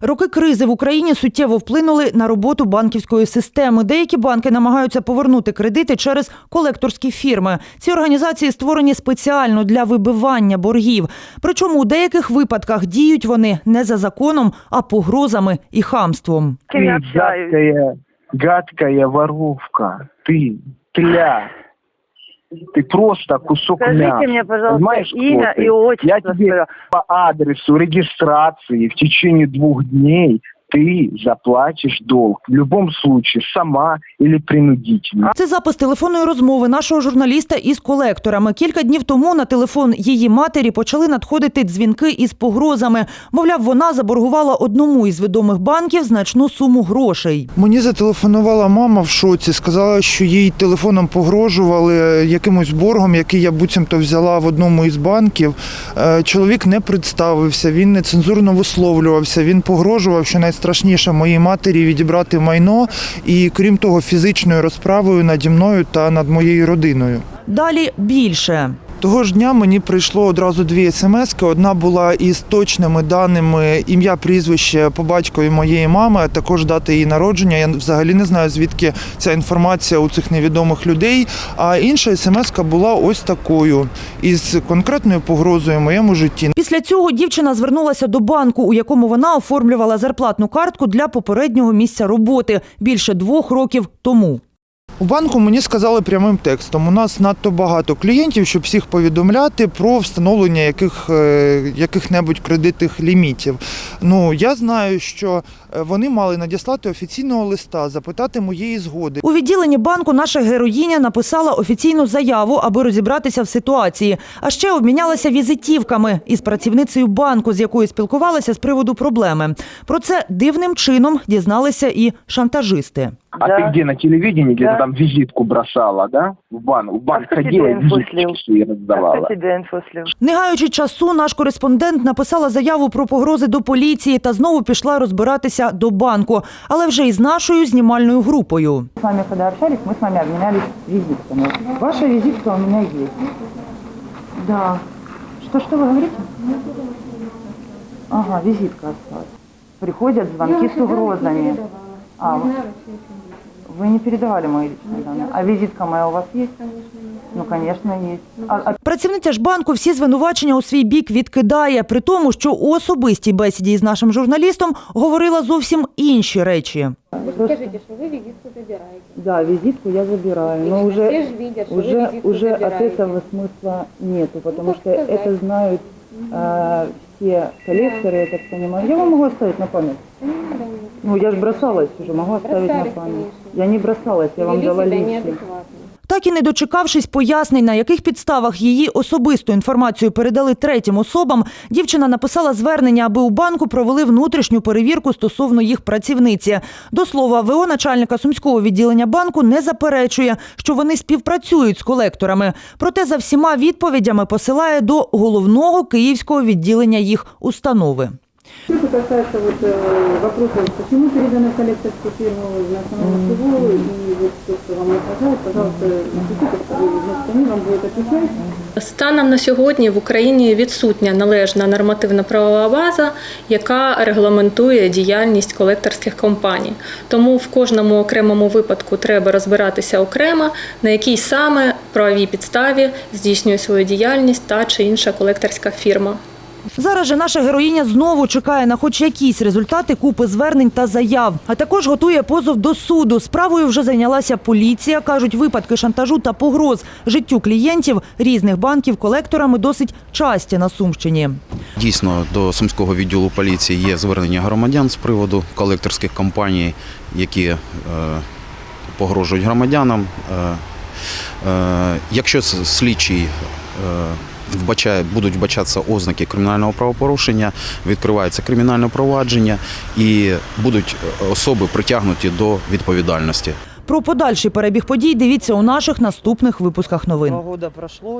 Роки кризи в Україні суттєво вплинули на роботу банківської системи. Деякі банки намагаються повернути кредити через колекторські фірми. Ці організації створені спеціально для вибивання боргів. Причому у деяких випадках діють вони не за законом, а погрозами і хамством. гадкая, гадкая воровка. Ты, тля. Ты просто кусок Скажите мяса. мне, пожалуйста, Понимаешь, имя и отчество Я тебе свое. по адресу регистрации в течение двух дней ты заплатишь долг. В любом случае, сама или принудительно. Це запис телефонної розмови нашого журналіста із колекторами. Кілька днів тому на телефон її матері почали надходити дзвінки із погрозами. Мовляв, вона заборгувала одному із відомих банків значну суму грошей. Мені зателефонувала мама в шоці, сказала, що їй телефоном погрожували якимось боргом, який я буцімто взяла в одному із банків. Е, Чоловік не представився, він нецензурно висловлювався. Він погрожував, що найстрашніше моїй матері відібрати майно і, крім того, фізичною розправою наді мною та над моєю родиною. Далі більше. Того ж дня мені прийшло одразу дві смски. Одна була із точними даними ім'я, прізвище по батькові моєї мами, а також дати її народження. Я взагалі не знаю, звідки ця інформація у цих невідомих людей. А інша смска була ось такою із конкретною погрозою моєму житті. Після цього дівчина звернулася до банку, у якому вона оформлювала зарплатну картку для попереднього місця роботи більше двох років тому. У банку мені сказали прямим текстом: у нас надто багато клієнтів, щоб всіх повідомляти про встановлення яких, е, яких-небудь кредитних лімітів. Ну я знаю, що е, вони мали надіслати офіційного листа, запитати моєї згоди. У відділенні банку наша героїня написала офіційну заяву, аби розібратися в ситуації. А ще обмінялася візитівками із працівницею банку, з якою спілкувалася з приводу проблеми. Про це дивним чином дізналися і шантажисти. А Да. ты где, на телевидении, где-то Да. там визитку бросала, да? В банк, в банк А кто ходила тебе и инфу визитки слил? свои Кто раздавала. тебе инфу слил? Не гаючи часу, наш кореспондент написала заяву про погрози до поліції та знову пішла розбиратися до банку, але вже із нашою знімальною групою. с вами когда общались, мы с вами обменялись визитками. Ваша визитка у меня есть. Да. Что, что вы говорите? Ага, визитка осталась. Приходят звонки с угрозами. А, вы не передавали мои личные данные. А визитка моя у вас есть? Ну, конечно, есть. А, а Працівниця ж банку всі звинувачення у свій бік відкидає, при тому, що у особистій бесіді із нашим журналістом говорила зовсім інші речі. Вы скажите, что вы визитку забираете. да, визитку я забираю, но Все уже, же видят, что вы уже, визитку уже от забираете. этого смысла нету, потому как что сказать. это знают а, все коллекторы, я так понимаю. Я вам могу оставить на память. Да не надо мне. Ну, я же бросалась уже, могу оставить на память. конечно. Я не бросалась, я вам Вели дала себя неадекватно. Так і не дочекавшись пояснень, на яких підставах її особисту інформацію передали третім особам, дівчина написала звернення, аби у банку провели внутрішню перевірку стосовно їх працівниці. До слова, ВО начальника сумського відділення банку не заперечує, що вони співпрацюють з колекторами. Проте за всіма відповідями посилає до головного київського відділення їх установи. Что касается вот э, вопроса, почему переданы в коллекторскую фирму, на основании чего, и вот то, что вам угрожает, пожалуйста, напишите, они вам будут отвечать. Станом на сьогодні в Україні відсутня належна нормативно-правова база, яка регламентує діяльність колекторських компаній. Тому в кожному окремому випадку треба розбиратися окремо, на якій саме правовій підставі здійснює свою діяльність та чи інша колекторська фірма. Зараз же наша героїня знову чекає на хоч якісь результати купи звернень та заяв, а також готує позов до суду. Справою вже зайнялася поліція. кажуть, випадки шантажу та погроз життю клієнтів різних банків колекторами досить часті на Сумщині. Дійсно, до сумського відділу поліції є звернення громадян з приводу колекторських компаній, які е, погрожують громадянам. Е, е, якщо слідчий вбачає, будуть вбачатися ознаки кримінального правопорушення, відкривається кримінальне провадження і будуть е, особи притягнуті до відповідальності. Про подальший перебіг подій дивіться у наших наступних випусках новин. Пройшло.